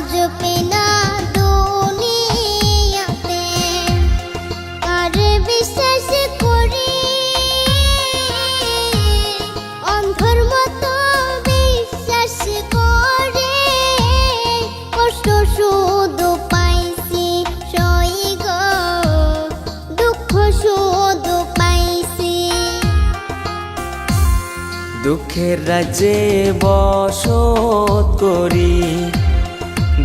আজ পেনা দুনিয়াতে কার বিশ্বাস করি অন্ধর মতো বিশ্বাস করে কষ্ট শুধু পাইছি সই গো, দুঃখ শুধু পাইছি। দুঃখের রাজ্যে বসত করি।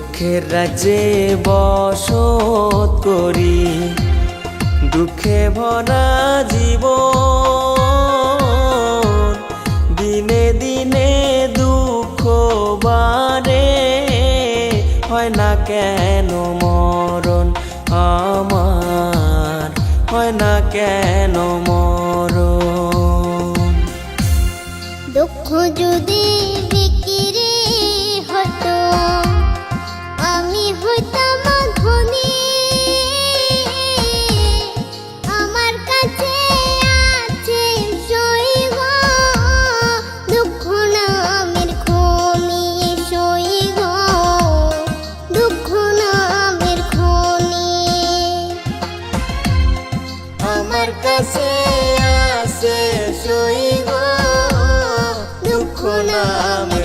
দুঃখের রাজ্যে বসত করি। দুঃখে ভরা জীব দিনে দিনে দুঃখ বারে হয় না কেন মরণ আমার, হয় না কেন মরণ? দুঃখ যদি আমার আসে সই গো দুঃখ নামের